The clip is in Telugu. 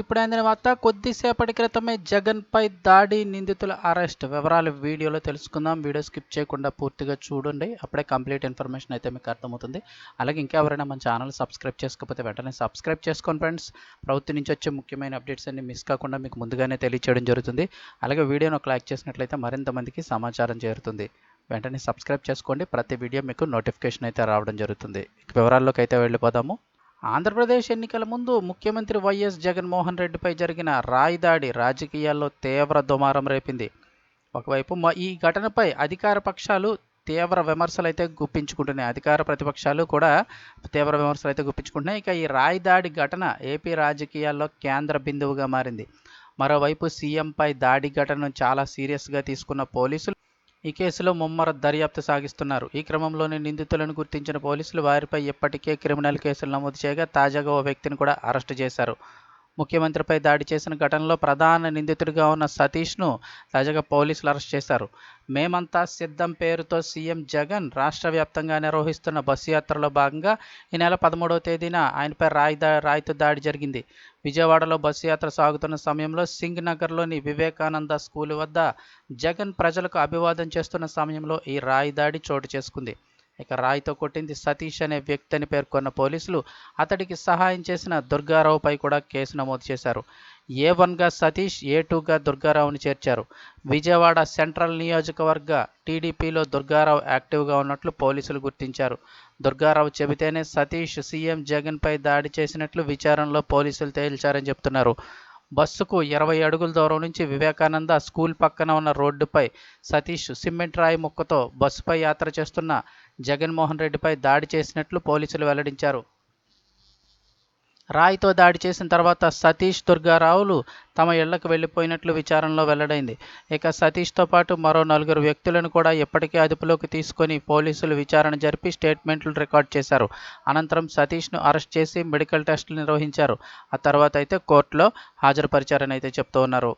ఇప్పుడు అందిన వార్త కొద్దిసేపటి క్రితమే జగన్పై దాడి నిందితుల అరెస్ట్. వివరాలు వీడియోలో తెలుసుకుందాం. వీడియో స్కిప్ చేయకుండా పూర్తిగా చూడండి. అప్పుడే కంప్లీట్ ఇన్ఫర్మేషన్ అయితే మీకు అర్థమవుతుంది. అలాగే ఇంకెవరైనా మన ఛానల్ సబ్స్క్రైబ్ చేసుకోకపోతే వెంటనే సబ్స్క్రైబ్ చేసుకోండి ఫ్రెండ్స్. ప్రభుత్వం నుంచి వచ్చే ముఖ్యమైన అప్డేట్స్ అన్ని మిస్ కాకుండా మీకు ముందుగానే తెలియచేయడం జరుగుతుంది. అలాగే వీడియోను ఒక లైక్ చేసినట్లయితే మరింత మందికి సమాచారం చేరుతుంది. వెంటనే సబ్స్క్రైబ్ చేసుకోండి. ప్రతి వీడియో మీకు నోటిఫికేషన్ అయితే రావడం జరుగుతుంది. వివరాల్లోకి అయితే వెళ్ళిపోదాము. ఆంధ్రప్రదేశ్ ఎన్నికల ముందు ముఖ్యమంత్రి వైఎస్ జగన్మోహన్ రెడ్డిపై జరిగిన రాయి దాడి రాజకీయాల్లో తీవ్ర దుమారం రేపింది. ఒకవైపు ఈ ఘటనపై అధికార పక్షాలు తీవ్ర విమర్శలు అయితే గుప్పించుకుంటున్నాయి. అధికార ప్రతిపక్షాలు కూడా తీవ్ర విమర్శలు అయితే గుప్పించుకుంటున్నాయి. ఇక ఈ రాయి దాడి ఘటన ఏపీ రాజకీయాల్లో కేంద్ర బిందువుగా మారింది. మరోవైపు సీఎంపై దాడి ఘటనను చాలా సీరియస్గా తీసుకున్న పోలీసులు ఈ కేసులో ముమ్మర దర్యాప్తు సాగిస్తున్నారు. ఈ క్రమంలోనే నిందితులను గుర్తించిన పోలీసులు వారిపై ఇప్పటికే క్రిమినల్ కేసులు నమోదు చేయగా తాజాగా ఓ వ్యక్తిని కూడా అరెస్టు చేశారు. ముఖ్యమంత్రిపై దాడి చేసిన ఘటనలో ప్రధాన నిందితుడిగా ఉన్న సతీష్ను తాజాగా పోలీసులు అరెస్ట్ చేశారు. మేమంతా సిద్ధం పేరుతో సీఎం జగన్ రాష్ట్ర వ్యాప్తంగా నిర్వహిస్తున్న బస్సు యాత్రలో భాగంగా ఈ నెల పదమూడవ తేదీన ఆయనపై రాయి దా రాయితో దాడి జరిగింది. విజయవాడలో బస్సు యాత్ర సాగుతున్న సమయంలో సింగ్ నగర్లోని వివేకానంద స్కూల్ వద్ద జగన్ ప్రజలకు అభివాదం చేస్తున్న సమయంలో ఈ రాయి దాడి చోటు చేసుకుంది. ఇక రాయితో కొట్టింది సతీష్ అనే వ్యక్తి అని పేర్కొన్న పోలీసులు అతడికి సహాయం చేసిన దుర్గారావుపై కూడా కేసు నమోదు చేశారు. ఏ వన్గా సతీష్ ఏ టూగా దుర్గారావుని చేర్చారు. విజయవాడ సెంట్రల్ నియోజకవర్గ టీడీపీలో దుర్గారావు యాక్టివ్గా ఉన్నట్లు పోలీసులు గుర్తించారు. దుర్గారావు చెబితేనే సతీష్ సీఎం జగన్పై దాడి చేసినట్లు విచారణలో పోలీసులు తేల్చారని చెప్తున్నారు. బస్సుకు ఇరవై అడుగుల దూరం నుంచి వివేకానంద స్కూల్ పక్కన ఉన్న రోడ్డుపై సతీష్ సిమెంట్ రాయి ముక్కతో బస్సుపై యాత్ర చేస్తున్న జగన్మోహన్ రెడ్డిపై దాడి చేసినట్లు పోలీసులు వెల్లడించారు. రాయితో దాడి చేసిన తర్వాత సతీష్ దుర్గారావులు తమ ఇళ్ళకు వెళ్ళిపోయినట్లు విచారణలో వెల్లడైంది. ఇక సతీష్తో పాటు మరో నలుగురు వ్యక్తులను కూడా ఇప్పటికే అదుపులోకి తీసుకొని పోలీసులు విచారణ జరిపి స్టేట్మెంట్లు రికార్డ్ చేశారు. అనంతరం సతీష్ను అరెస్ట్ చేసి మెడికల్ టెస్టులు నిర్వహించారు. ఆ తర్వాత అయితే కోర్టులో హాజరుపరిచారని అయితే చెప్తూ ఉన్నారు.